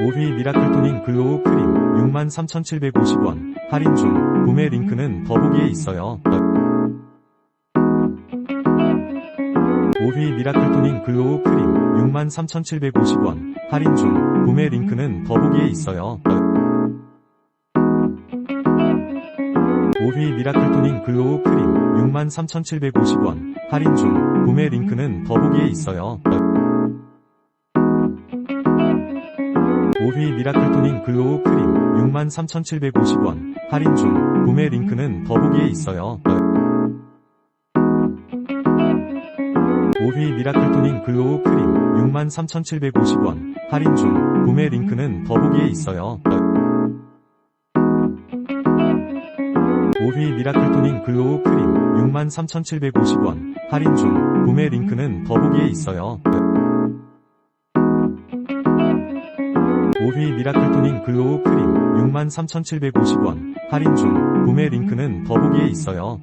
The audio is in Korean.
오휘 미라클 토닝 글로우 크림 63,750원 할인 중 구매 링크는 더보기에 있어요. 오휘 미라클 토닝 글로우 크림 63,750원 할인 중 구매 링크는 더보기에 있어요. 오휘 미라클 토닝 글로우 크림 63,750원 할인 중 구매 링크는 더보기에 있어요. 오휘 미라클 토닝 글로우 크림 63,750원 할인 중 구매 링크는 더보기에 있어요. 오휘 미라클 토닝 글로우 크림 63,750원 할인 중 구매 링크는 더보기에 있어요. 오휘 미라클 토닝 글로우 크림 63,750원 할인 중 구매 링크는 더보기에 있어요. 오휘 미라클 토닝 글로우 크림 63,750원 할인 중 구매 링크는 더보기에 있어요.